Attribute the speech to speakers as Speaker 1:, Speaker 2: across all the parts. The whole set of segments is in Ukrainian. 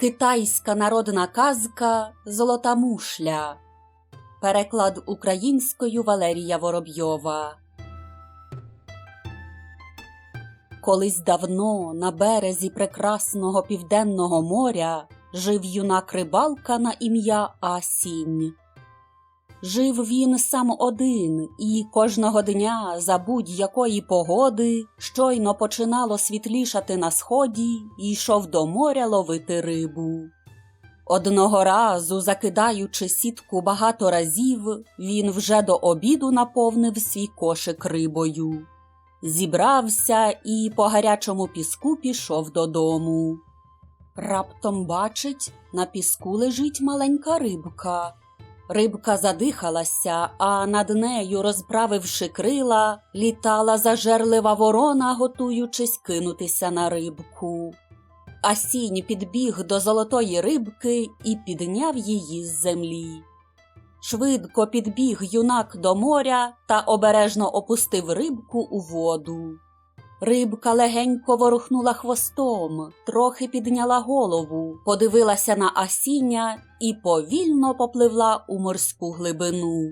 Speaker 1: Китайська народна казка Золота мушля. Переклад українською Валерія Воробйова. Колись давно на березі прекрасного південного моря жив юнак рибалка на ім'я Асінь. Жив він сам один, і кожного дня за будь-якої погоди щойно починало світлішати на сході і йшов до моря ловити рибу. Одного разу, закидаючи сітку багато разів, він вже до обіду наповнив свій кошик рибою. Зібрався і по гарячому піску пішов додому. Раптом бачить, на піску лежить маленька рибка. Рибка задихалася, а над нею, розправивши крила, літала зажерлива ворона, готуючись кинутися на рибку. А сінь підбіг до золотої рибки і підняв її з землі. Швидко підбіг юнак до моря та обережно опустив рибку у воду. Рибка легенько ворухнула хвостом, трохи підняла голову, подивилася на асіння і повільно попливла у морську глибину.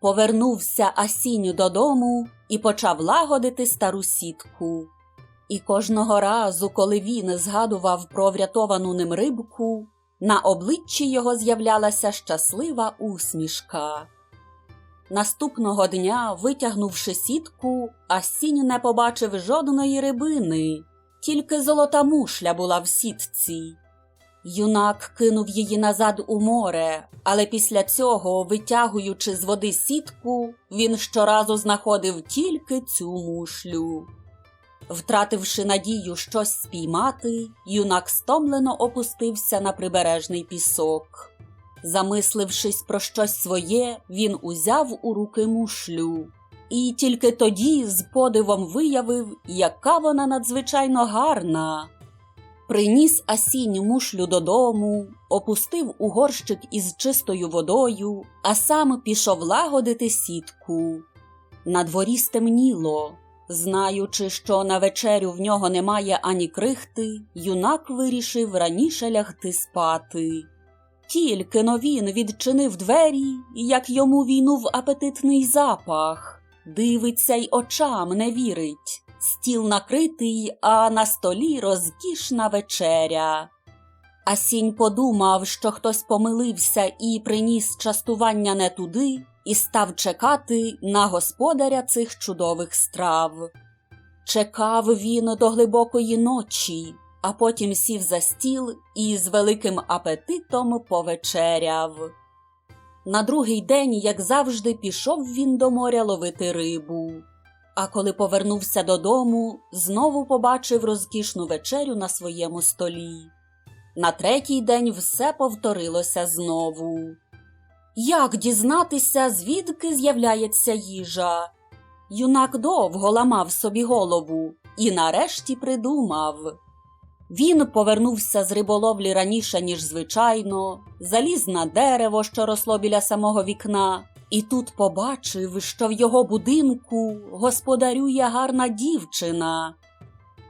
Speaker 1: Повернувся асінь додому і почав лагодити стару сітку. І кожного разу, коли він згадував про врятовану ним рибку, на обличчі його з'являлася щаслива усмішка. Наступного дня, витягнувши сітку, Асінь не побачив жодної рибини, тільки золота мушля була в сітці. Юнак кинув її назад у море, але після цього, витягуючи з води сітку, він щоразу знаходив тільки цю мушлю. Втративши надію щось спіймати, юнак стомлено опустився на прибережний пісок. Замислившись про щось своє, він узяв у руки мушлю. І тільки тоді з подивом виявив, яка вона надзвичайно гарна. Приніс асінь мушлю додому, опустив у горщик із чистою водою, а сам пішов лагодити сітку. На дворі стемніло. Знаючи, що на вечерю в нього немає ані крихти, юнак вирішив раніше лягти спати. Тільки но він відчинив двері, як йому війнув апетитний запах. Дивиться й очам не вірить. Стіл накритий, а на столі розкішна вечеря. Асінь подумав, що хтось помилився і приніс частування не туди, і став чекати на господаря цих чудових страв. Чекав він до глибокої ночі, а потім сів за стіл і з великим апетитом повечеряв. На другий день, як завжди, пішов він до моря ловити рибу. А коли повернувся додому, знову побачив розкішну вечерю на своєму столі. На третій день все повторилося знову. Як дізнатися, звідки з'являється їжа? Юнак довго ламав собі голову і нарешті придумав. Він повернувся з риболовлі раніше, ніж звичайно, заліз на дерево, що росло біля самого вікна, і тут побачив, що в його будинку господарює гарна дівчина.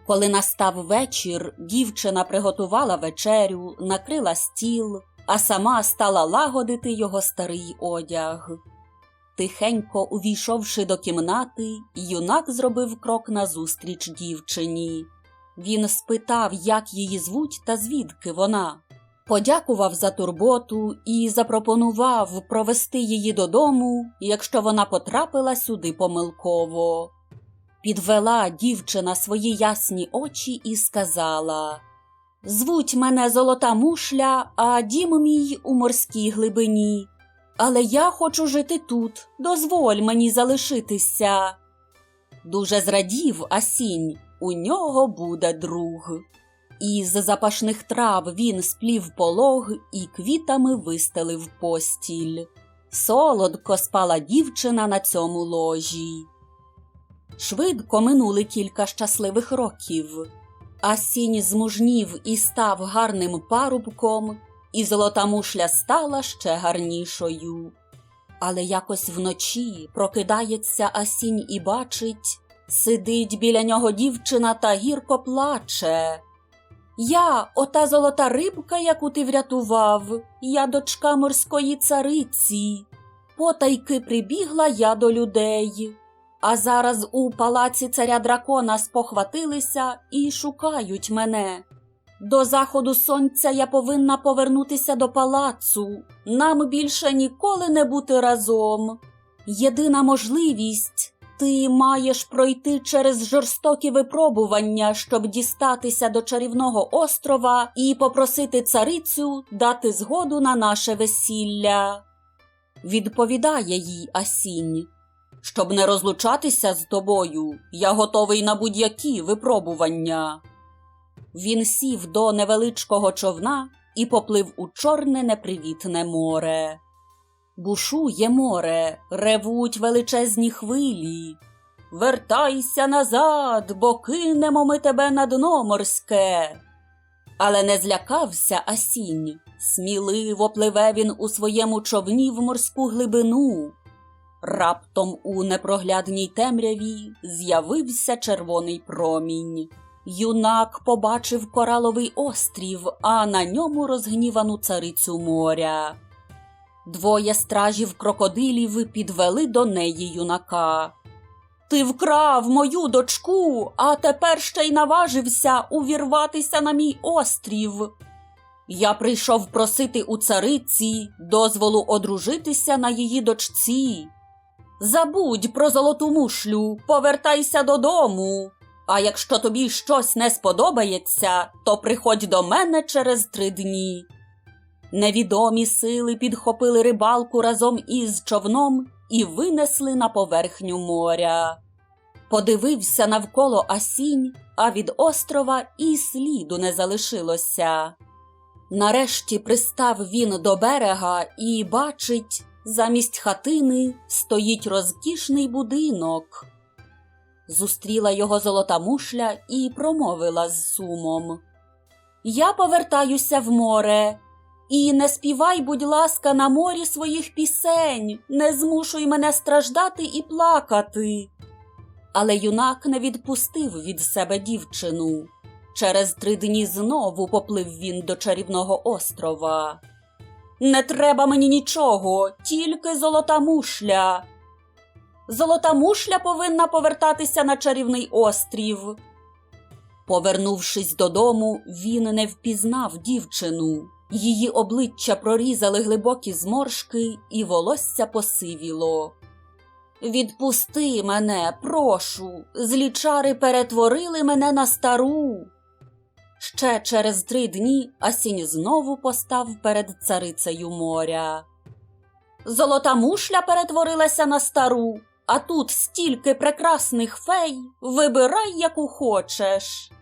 Speaker 1: Коли настав вечір, дівчина приготувала вечерю, накрила стіл, а сама стала лагодити його старий одяг. Тихенько увійшовши до кімнати, юнак зробив крок назустріч дівчині. Він спитав, як її звуть та звідки вона. Подякував за турботу і запропонував провести її додому, якщо вона потрапила сюди помилково. Підвела дівчина свої ясні очі і сказала Звуть мене золота мушля, а дім мій у морській глибині. Але я хочу жити тут, дозволь мені залишитися. Дуже зрадів Асінь, у нього буде друг. Із запашних трав він сплів полог і квітами вистелив постіль. Солодко спала дівчина на цьому ложі. Швидко минули кілька щасливих років. Асінь змужнів і став гарним парубком, і золота мушля стала ще гарнішою. Але якось вночі прокидається Асінь і бачить, сидить біля нього дівчина та гірко плаче. Я, ота золота рибка, яку ти врятував, я дочка морської цариці. Потайки прибігла я до людей. А зараз у палаці царя дракона спохватилися і шукають мене. До заходу сонця я повинна повернутися до палацу. Нам більше ніколи не бути разом. Єдина можливість ти маєш пройти через жорстокі випробування, щоб дістатися до чарівного острова і попросити царицю дати згоду на наше весілля. Відповідає їй Асінь. Щоб не розлучатися з тобою, я готовий на будь-які випробування. Він сів до невеличкого човна і поплив у чорне непривітне море. Бушує море, ревуть величезні хвилі. Вертайся назад, бо кинемо ми тебе на дно морське. Але не злякався Асінь. Сміливо пливе він у своєму човні в морську глибину. Раптом у непроглядній темряві з'явився червоний промінь. Юнак побачив кораловий острів, а на ньому розгнівану царицю моря. Двоє стражів крокодилів підвели до неї юнака. Ти вкрав мою дочку, а тепер ще й наважився увірватися на мій острів. Я прийшов просити у цариці дозволу одружитися на її дочці. Забудь про золоту мушлю, повертайся додому. А якщо тобі щось не сподобається, то приходь до мене через три дні. Невідомі сили підхопили рибалку разом із човном і винесли на поверхню моря. Подивився навколо асінь, а від острова і сліду не залишилося. Нарешті пристав він до берега і бачить, замість хатини стоїть розкішний будинок. Зустріла його золота мушля і промовила з сумом. Я повертаюся в море. І не співай, будь ласка, на морі своїх пісень, не змушуй мене страждати і плакати. Але юнак не відпустив від себе дівчину. Через три дні знову поплив він до чарівного острова. Не треба мені нічого, тільки золота мушля. Золота мушля повинна повертатися на чарівний острів. Повернувшись додому, він не впізнав дівчину. Її обличчя прорізали глибокі зморшки, і волосся посивіло. Відпусти мене, прошу, злі чари перетворили мене на стару. Ще через три дні Асінь знову постав перед царицею моря. Золота мушля перетворилася на стару, а тут стільки прекрасних фей, вибирай, яку хочеш.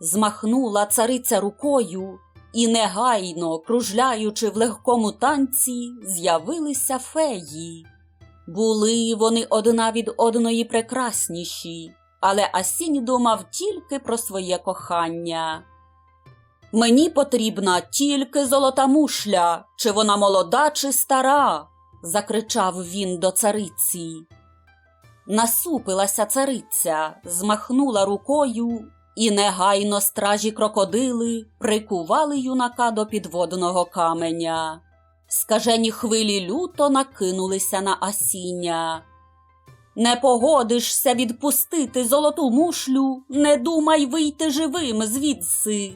Speaker 1: Змахнула цариця рукою, і негайно, кружляючи в легкому танці, з'явилися феї. Були вони одна від одної прекрасніші, але Асінь думав тільки про своє кохання. Мені потрібна тільки золота мушля, чи вона молода, чи стара, закричав він до цариці. Насупилася цариця, змахнула рукою, і негайно стражі крокодили прикували юнака до підводного каменя. Скажені хвилі люто накинулися на асіння. Не погодишся відпустити золоту мушлю, не думай вийти живим звідси.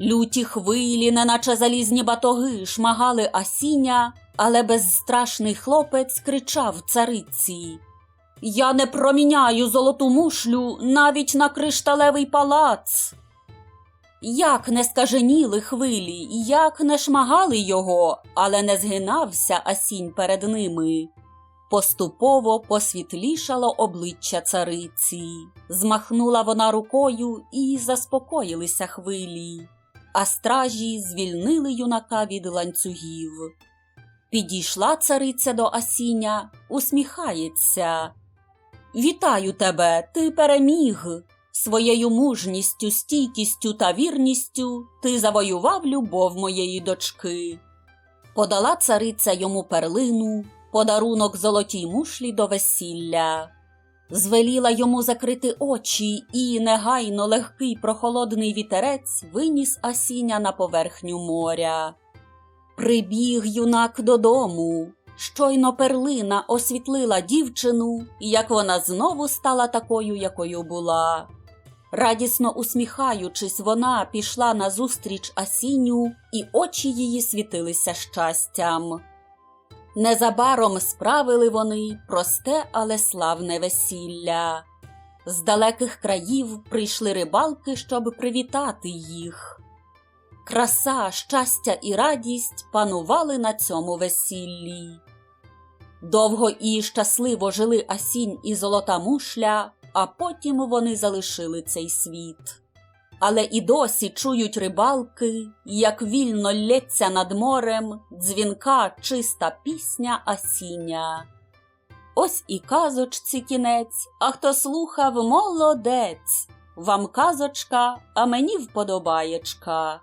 Speaker 1: Люті хвилі, неначе залізні батоги, шмагали асіння, але безстрашний хлопець кричав цариці. Я не проміняю золоту мушлю навіть на кришталевий палац. Як не скаженіли хвилі, як не шмагали його, але не згинався асінь перед ними. Поступово посвітлішало обличчя цариці. Змахнула вона рукою і заспокоїлися хвилі, а стражі звільнили юнака від ланцюгів. Підійшла цариця до Асіня, усміхається. Вітаю тебе, ти переміг. Своєю мужністю, стійкістю та вірністю ти завоював любов моєї дочки. Подала цариця йому перлину, подарунок золотій мушлі до весілля. звеліла йому закрити очі, і негайно легкий прохолодний вітерець виніс Асіня на поверхню моря. Прибіг юнак додому. Щойно перлина освітлила дівчину, як вона знову стала такою, якою була. Радісно усміхаючись, вона пішла назустріч Асіню, і очі її світилися щастям. Незабаром справили вони просте, але славне весілля. З далеких країв прийшли рибалки, щоб привітати їх. Краса, щастя і радість панували на цьому весіллі. Довго і щасливо жили Асінь і золота мушля, а потім вони залишили цей світ. Але і досі чують рибалки, як вільно лється над морем дзвінка чиста пісня Асіня. Ось і казочці кінець, а хто слухав молодець. Вам казочка, а мені вподобаєчка.